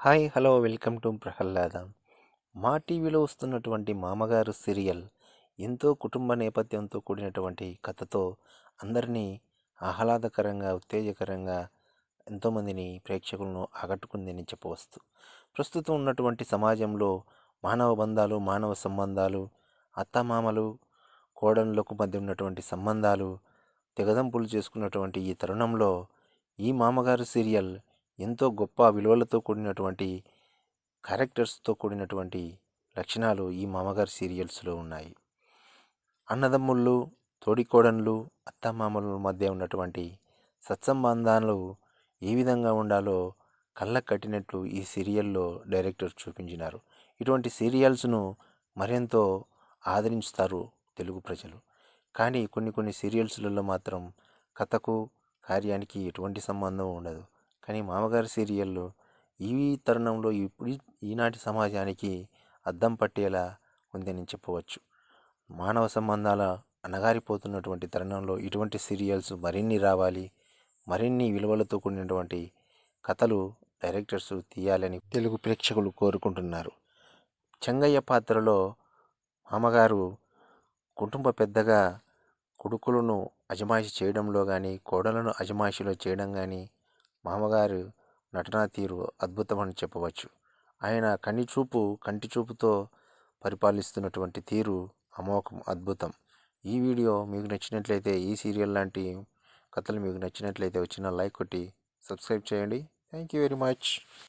Hi hello welcome to Prahlada. మా టీవీలో వస్తున్నటువంటి మామగారు సీరియల్ ఎంతో కుటుంబ నేపథ్యంతో కూడినటువంటి కథతో అందరినీ ఆహ్లాదకరంగా ఉత్తేజకరంగా ఎంతోమందిని ప్రేక్షకులను ఆకట్టుకుందని చెప్పవచ్చు. ప్రస్తుతం ఉన్నటువంటి సమాజంలో మానవ బంధాలు మానవ సంబంధాలు అత్తమామలు కోడళ్ళకు మధ్య ఉన్నటువంటి సంబంధాలు తెగదంపులు చేసుకున్నటువంటి ఈ తరుణంలో ఈ మామగారు సీరియల్ ఎంతో గొప్ప విలువలతో కూడినటువంటి క్యారెక్టర్స్తో కూడినటువంటి లక్షణాలు ఈ మామగారు సీరియల్స్లో ఉన్నాయి. అన్నదమ్ముళ్ళు తోడికోడన్లు అత్తమామల మధ్య ఉన్నటువంటి సత్సంబంధాలు ఏ విధంగా ఉండాలో కళ్ళకు కట్టినట్లు ఈ సీరియల్లో డైరెక్టర్ చూపించినారు. ఇటువంటి సీరియల్స్ను మరెంతో ఆదరించుతారు తెలుగు ప్రజలు. కానీ కొన్ని కొన్ని సీరియల్స్లలో మాత్రం కథకు కార్యానికి ఎటువంటి సంబంధం ఉండదు. కానీ మామగారి సీరియల్లో ఈ తరుణంలో ఇప్పుడు ఈనాటి సమాజానికి అద్దం పట్టేలా ఉందని చెప్పవచ్చు. మానవ సంబంధాల అణగారిపోతున్నటువంటి తరుణంలో ఇటువంటి సీరియల్స్ మరిన్ని రావాలి మరిన్ని విలువలతో కూడినటువంటి కథలు డైరెక్టర్స్ తీయాలని తెలుగు ప్రేక్షకులు కోరుకుంటున్నారు. చెంగయ్య పాత్రలో మామగారు కుటుంబ పెద్దగా కొడుకులను అజమాయిషి చేయడంలో కానీ కోడలను అజమాయిషిలో చేయడం కానీ మామగారు నటనా తీరు అద్భుతమని చెప్పవచ్చు. ఆయన కని చూపు కంటి చూపుతో పరిపాలిస్తున్నటువంటి తీరు అమోఘం అద్భుతం. ఈ వీడియో మీకు నచ్చినట్లయితే ఈ సీరియల్ లాంటి కథలు మీకు నచ్చినట్లయితే వచ్చిన లైక్ కొట్టి సబ్స్క్రైబ్ చేయండి. Thank you very much.